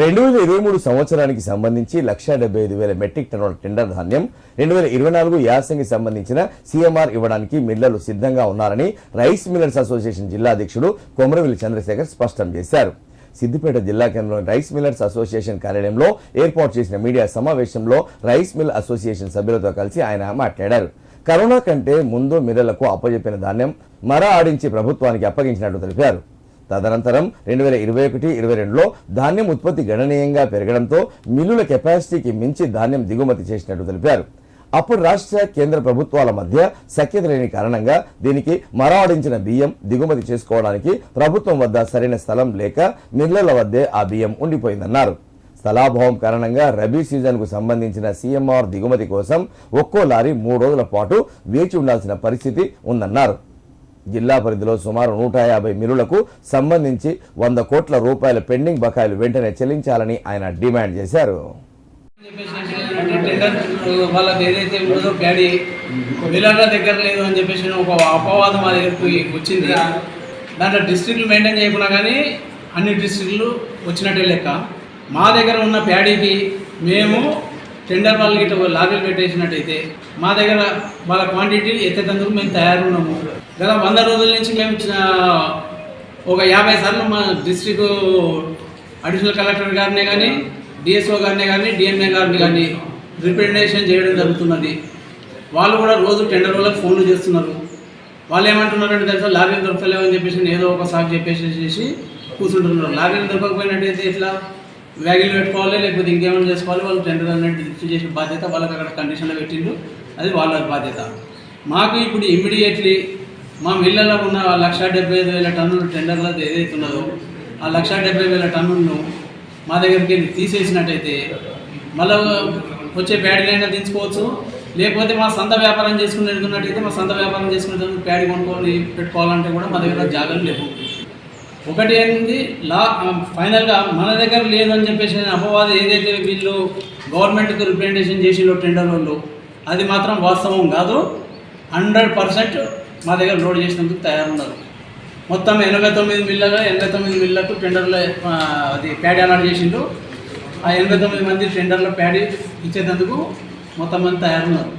రెండు వేల ఇరవై మూడు సంవత్సరానికి సంబంధించి లక్షా డెబ్బై ఐదు వేల మెట్రిక్ టన్నుల టెండర్ ధాన్యం రెండు వేల ఇరవై నాలుగు యాసంగి సంబంధించిన సీఎంఆర్ ఇవ్వడానికి మిల్లర్లు సిద్ధంగా ఉన్నారని రైస్ మిల్లర్స్ అసోసియేషన్ జిల్లా అధ్యక్షుడు కొమరవెల్లి చంద్రశేఖర్ స్పష్టం చేశారు. సిద్దిపేట జిల్లా కేంద్రంలోని రైస్ మిల్లర్స్ అసోసియేషన్ కార్యాలయంలో ఏర్పాటు చేసిన మీడియా సమావేశంలో రైస్ మిల్ అసోసియేషన్ సభ్యులతో కలిసి ఆయన మాట్లాడారు. కరోనా కంటే ముందు మిల్లర్లకు అప్పజెప్పిన ధాన్యం మర ఆడించి ప్రభుత్వానికి అప్పగించినట్టు తెలిపారు. తదనంతరం రెండు వేల ఇరవై ఒకటి ఇరవై రెండులో ధాన్యం ఉత్పత్తి గణనీయంగా పెరగడంతో మిల్లుల కెపాసిటీకి మించి ధాన్యం దిగుమతి చేసినట్టు తెలిపారు. అప్పుడు రాష్ట్ర కేంద్ర ప్రభుత్వాల మధ్య సఖ్యత లేని కారణంగా దీనికి మరాడించిన బియ్యం దిగుమతి చేసుకోవడానికి ప్రభుత్వం వద్ద సరైన స్థలం లేక మిల్లల వద్దే ఆ బియ్యం ఉండిపోయిందన్నారు. స్థలాభావం కారణంగా రబీ సీజన్కు సంబంధించిన సీఎంఆర్ దిగుమతి కోసం ఒక్కో లారీ మూడు రోజుల పాటు వేచి ఉండాల్సిన పరిస్థితి ఉందన్నారు. జిల్లా పరిధిలో సుమారు నూట యాభై మిల్లులకు సంబంధించి వంద కోట్ల రూపాయల పెండింగ్ బకాయిలు వెంటనే చెల్లించాలని ఆయన డిమాండ్ చేశారు వాళ్ళది వాళ్ళకి ఏదైతే ఉందో ప్యాడీ మిల్లర్ల దగ్గర లేదు అని చెప్పేసి ఒక అపవాదం మా దగ్గరకు వచ్చింది దాంట్లో డిస్ట్రిక్ట్లు మెయింటైన్ చేయకున్నా కానీ అన్ని డిస్ట్రిక్ట్లు వచ్చినట్టే లెక్క మా దగ్గర ఉన్న ప్యాడీకి మేము టెండర్ వాళ్ళకి ఇట్లా లారీలు పెట్టేసినట్టయితే మా దగ్గర వాళ్ళ క్వాంటిటీ ఎత్తేటందుకు మేము తయారున్నాము. గత వంద రోజుల నుంచి మేము ఒక యాభై సార్లు మా డిస్ట్రిక్ట్ అడిషనల్ కలెక్టర్ గారినే కానీ డిఎస్ఓ గారిని కానీ డిఎంఏ గారిని కానీ రిప్రజెంటేషన్ చేయడం జరుగుతున్నది. వాళ్ళు కూడా రోజు టెండర్ వాళ్ళకి ఫోన్లు చేస్తున్నారు. వాళ్ళు ఏమంటున్నారంటే తెలుసా లారీలు దొరకలేవని అని చెప్పేసి ఏదో ఒక సాగు చెప్పేసి చేసి కూర్చుంటున్నారు. లారీలు దొరకకపోయినట్టయితే ఇట్లా వ్యాగిల్ పెట్టుకోవాలి లేకపోతే ఇంకేమైనా చేసుకోవాలి వాళ్ళు టెండర్ అనేది రిజిస్టర్ చేసే బాధ్యత వాళ్ళకి అక్కడ కండిషన్లో పెట్టిండ్రు. అది వాళ్ళ బాధ్యత. మాకు ఇప్పుడు ఇమ్మీడియట్లీ మా మిల్లలో ఉన్న ఆ లక్ష డెబ్బై ఐదు వేల టన్నులు టెండర్లో ఏదైతే ఉన్నదో ఆ లక్ష డెబ్బై వేల టన్నులను మా దగ్గరికి వెళ్ళి తీసేసినట్టయితే మళ్ళీ వచ్చే ప్యాడీలైనా దించుకోవచ్చు లేకపోతే మా సొంత వ్యాపారం చేసుకునేట్టున్నట్టయితే మా సొంత వ్యాపారం చేసుకునే ప్యాడీ కొనుక్కొని పెట్టుకోవాలంటే కూడా మా దగ్గర జాగ్రత్తలు లేవు. ఒకటి ఏంది? లా ఫైనల్గా మన దగ్గర లేదని చెప్పేసి అపవాదం ఏదైతే వీళ్ళు గవర్నమెంట్కి రిప్రజెంటేషన్ చేసిలో టెండర్ వాళ్ళు అది మాత్రం వాస్తవం కాదు. హండ్రెడ్ పర్సెంట్ మా దగ్గర లోడ్ చేసినందుకు తయారున్నారు. మొత్తం ఎనభై తొమ్మిది మిల్లలు ఎనభై తొమ్మిది మిల్లకు టెండర్లో అది ప్యాడీ అలాట్ చేసిండు. ఆ ఎనభై తొమ్మిది మంది టెండర్లో ప్యాడీ ఇచ్చేటందుకు మొత్తం మంది తయారున్నారు.